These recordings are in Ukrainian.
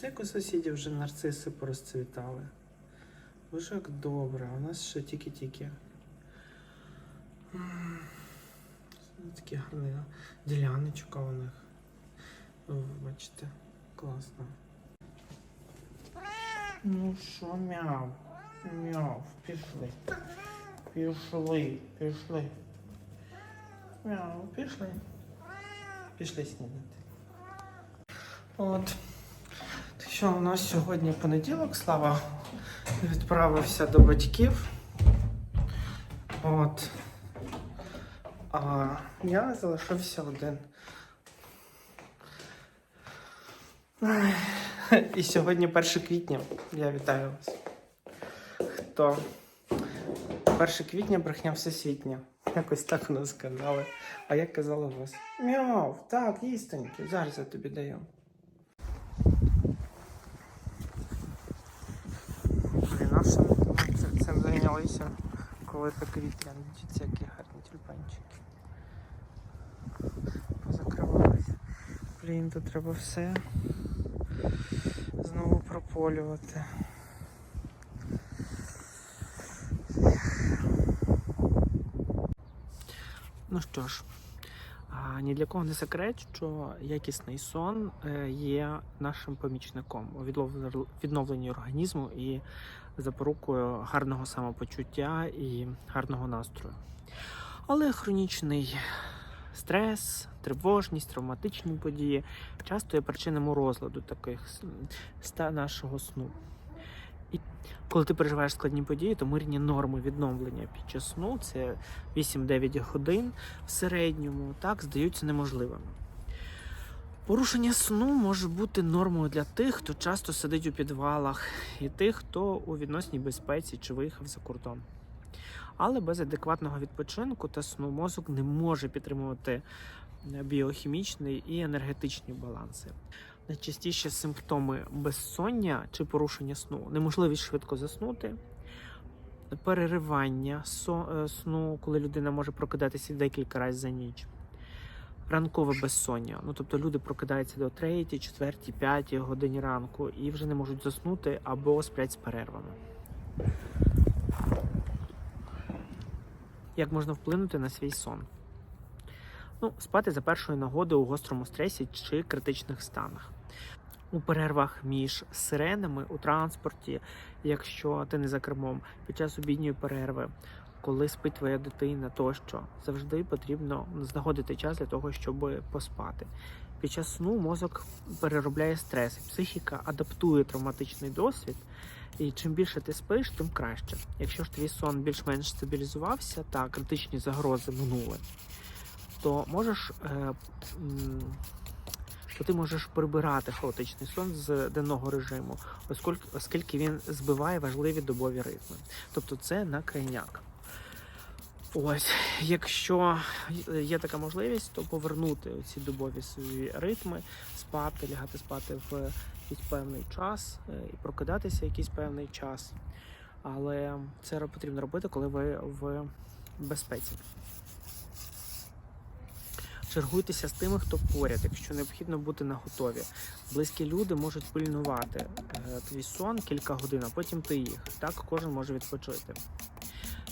Бачите, як у сусідів вже нарциси порозцвітали. Боже, як добре, у нас ще тільки-тільки. Такі гарні діляночка у них. Бачите, класно. Ну що, мяв? Мяв, пішли. Пішли, пішли. Мяу, пішли. Пішли снідати. От. Що у нас сьогодні понеділок, Слава відправився до батьків. От. А я залишився один. І сьогодні 1 квітня. Я вітаю вас. Хто? 1 квітня брехня всесвітня. Якось так у нас сказали. А як казали вас? Мяв, так, їстеньки, зараз я тобі даю. Блін, а що ми цим- цим коли вітряно. Дивіться, які гарні тюльпанчики. Позакривались. Блін, тут треба все знову прополювати. Ну що ж, ні для кого не секрет, що якісний сон е, є нашим помічником у відновленні організму і запорукою гарного самопочуття і гарного настрою. Але хронічний стрес, тривожність, травматичні події часто є причинами розладу таких ста нашого сну. І коли ти переживаєш складні події, то мирні норми відновлення під час сну це 8-9 годин в середньому, так здаються неможливими. Порушення сну може бути нормою для тих, хто часто сидить у підвалах, і тих, хто у відносній безпеці чи виїхав за кордон. Але без адекватного відпочинку та сну мозок не може підтримувати біохімічний і енергетичні баланси. Найчастіші симптоми безсоння чи порушення сну, неможливість швидко заснути, переривання е, сну, коли людина може прокидатися декілька разів за ніч. Ранкове безсоння. Ну тобто люди прокидаються до 3, 4, 5 годині ранку і вже не можуть заснути або сплять з перервами. Як можна вплинути на свій сон? Ну, спати за першої нагоди у гострому стресі чи критичних станах. У перервах між сиренами у транспорті, якщо ти не за кермом, під час обідньої перерви, коли спить твоя дитина, тощо завжди потрібно знаходити час для того, щоб поспати. Під час сну мозок переробляє стрес, психіка адаптує травматичний досвід. І чим більше ти спиш, тим краще. Якщо ж твій сон більш-менш стабілізувався та критичні загрози минули, то можеш е, то ти можеш прибирати хаотичний сон з денного режиму, оскільки, він збиває важливі добові ритми. Тобто це на крайняк. Ось, якщо є така можливість, то повернути ці добові свої ритми, спати, лягати спати в якийсь певний час е, і прокидатися якийсь певний час. Але це потрібно робити, коли ви в безпеці. Чергуйтеся з тими, хто поряд, якщо необхідно бути на готові. Близькі люди можуть пильнувати е, твій сон кілька годин, а потім ти їх. Так кожен може відпочити.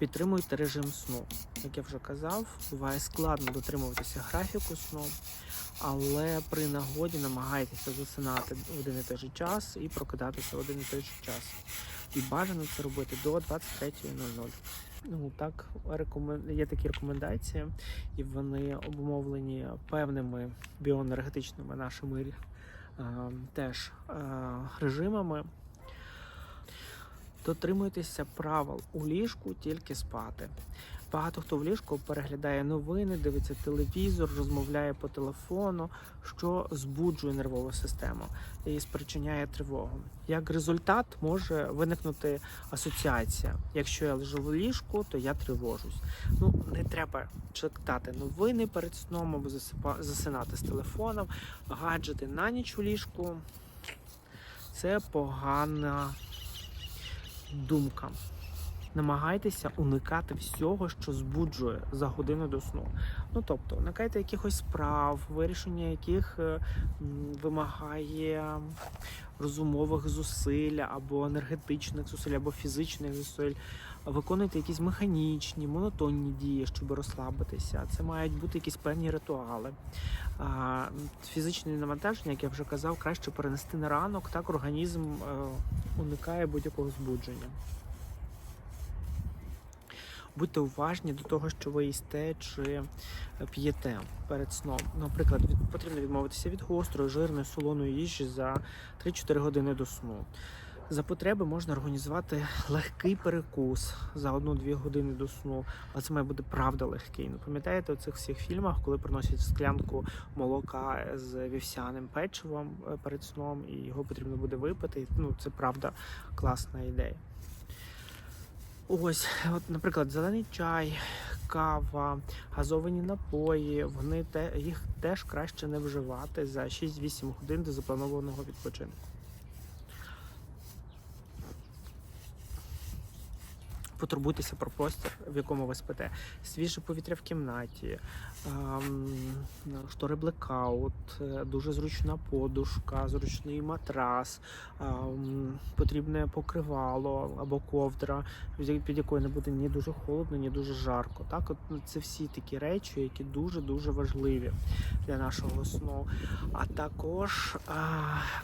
Підтримуйте режим сну. Як я вже казав, буває складно дотримуватися графіку сну, але при нагоді намагайтеся засинати в один і той же час і прокидатися в один і той же час. І бажано це робити до 23.00. Ну так, є такі рекомендації, і вони обумовлені певними біоенергетичними нашими е, теж е, режимами. Дотримуйтеся правил у ліжку тільки спати. Багато хто в ліжку переглядає новини, дивиться телевізор, розмовляє по телефону, що збуджує нервову систему і спричиняє тривогу. Як результат може виникнути асоціація. Якщо я лежу в ліжку, то я тривожусь. Ну не треба читати новини перед сном або засинати з телефоном, гаджети на ніч у ліжку. Це погана думка. Намагайтеся уникати всього, що збуджує за годину до сну. Ну тобто, уникайте якихось справ, вирішення яких е, вимагає розумових зусиль або енергетичних зусиль, або фізичних зусиль. Виконуйте якісь механічні, монотонні дії, щоб розслабитися. Це мають бути якісь певні ритуали. Фізичне навантаження, як я вже казав, краще перенести на ранок, так організм е, уникає будь-якого збудження. Будьте уважні до того, що ви їсте чи п'єте перед сном. Наприклад, від, потрібно відмовитися від гострої, жирної, солоної їжі за 3-4 години до сну. За потреби можна організувати легкий перекус за 1-2 години до сну, але це має бути правда легкий. Ну, пам'ятаєте у цих всіх фільмах, коли приносять склянку молока з вівсяним печивом е, перед сном, і його потрібно буде випити. Ну, це правда класна ідея. Ось, от, наприклад, зелений чай, кава, газовані напої, вони те, їх теж краще не вживати за 6-8 годин до запланованого відпочинку. Потурбуйтеся про простір, в якому ви спите. Свіже повітря в кімнаті, ем, штори блекаут, е, дуже зручна подушка, зручний матрас, ем, потрібне покривало або ковдра, під якою не буде ні дуже холодно, ні дуже жарко. Так, от ну, це всі такі речі, які дуже дуже важливі для нашого сну. А також а,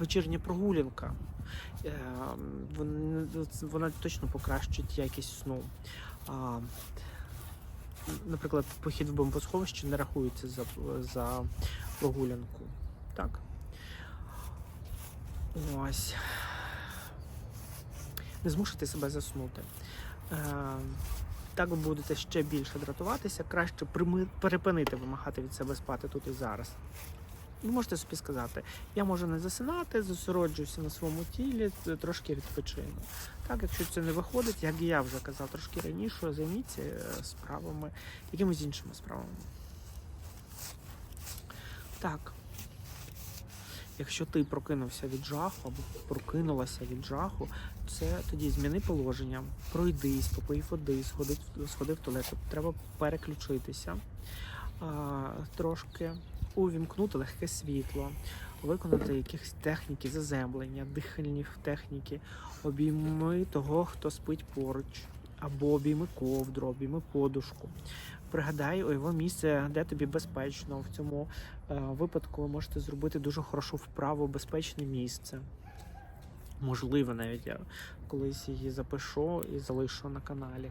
вечірня прогулянка. Е, Вона точно покращить якість сну. Наприклад, похід в бомбосховище не рахується за, за прогулянку. Так. Ось. Не змушуйте себе заснути. Е, так ви будете ще більше дратуватися, краще перепинити вимагати від себе спати тут і зараз. Ви можете собі сказати, я можу не засинати, зосереджуюся на своєму тілі, трошки відпочину. Так, якщо це не виходить, як і я вже казав трошки раніше, займіться е, справами, якимись іншими справами. Так. Якщо ти прокинувся від жаху або прокинулася від жаху, це тоді зміни положення, пройдись, попий води, сходи, сходи в туалет. Треба переключитися а, трошки, увімкнути легке світло, виконати якісь техніки заземлення, дихальні техніки, обійми того, хто спить поруч, або обійми ковдру, обійми подушку. Пригадай о його місце, де тобі безпечно. В цьому е, випадку ви можете зробити дуже хорошу вправу, безпечне місце. Можливо, навіть я колись її запишу і залишу на каналі.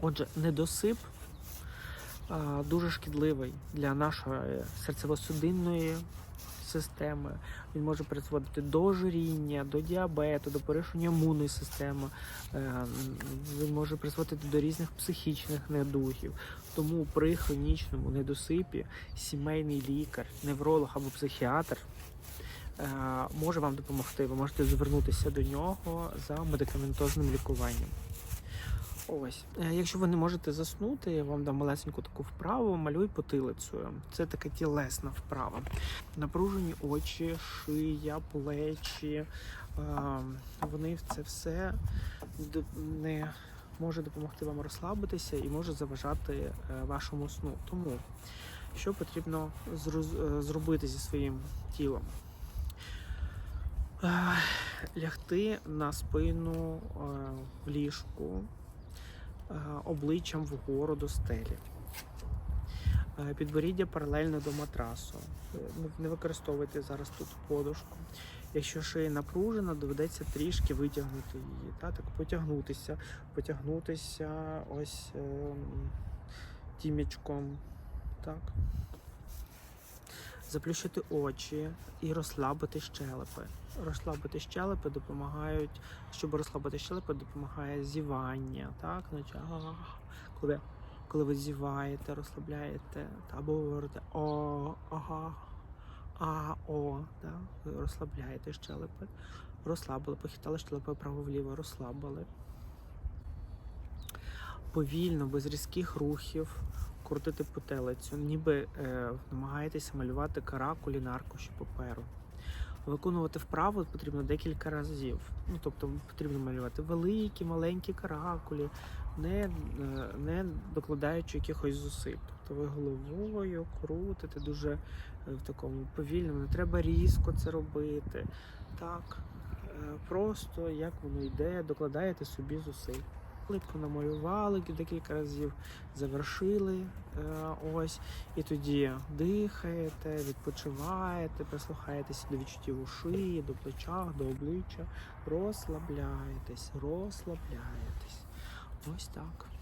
Отже, недосип дуже шкідливий для нашої серцево-судинної системи. Він може призводити до ожиріння, до діабету, до порушення імунної системи. Е, Він може призводити до різних психічних недугів. Тому при хронічному недосипі сімейний лікар, невролог або психіатр е, може вам допомогти. Ви можете звернутися до нього за медикаментозним лікуванням. Ось, Е, якщо ви не можете заснути, я вам дам малесеньку таку вправу, малюй потилицею. Це така тілесна вправа. Напружені очі, шия, плечі. е, Вони це все не може допомогти вам розслабитися і може заважати е, вашому сну. Тому що потрібно е, зробити зі своїм тілом? Лягти на спину в ліжку обличчям вгору до стелі. Е, Підборіддя паралельно до матрасу. Е, не- Не використовуйте зараз тут подушку. Якщо шия напружена, доведеться трішки витягнути її. Та? Так потягнутися, потягнутися ось ем, тімічком. Так. Заплющити очі і розслабити щелепи. Розслабити щелепи допомагають, щоб розслабити щелепи, допомагає зівання. Так? Значить, коли, коли ви зіваєте, розслабляєте, або ви говорите о, ага, а, о, да? ви розслабляєте щелепи, розслабили, похитали щелепи вправо-вліво, розслабили. Повільно, без різких рухів, крутити потелицю, ніби е, намагаєтеся малювати каракулі на аркуші паперу. Виконувати вправу потрібно декілька разів. Ну, тобто потрібно малювати великі, маленькі каракулі, не, е, не докладаючи якихось зусиль. Тобто ви головою крутите дуже е, в такому повільному, не треба різко це робити. Так, е, просто як воно йде, докладаєте собі зусиль. Плитку намалювали декілька разів, завершили е, ось, і тоді дихаєте, відпочиваєте, прислухаєтеся до відчуттів у шиї, до плечах, до обличчя, розслабляєтесь, розслабляєтесь. Ось так.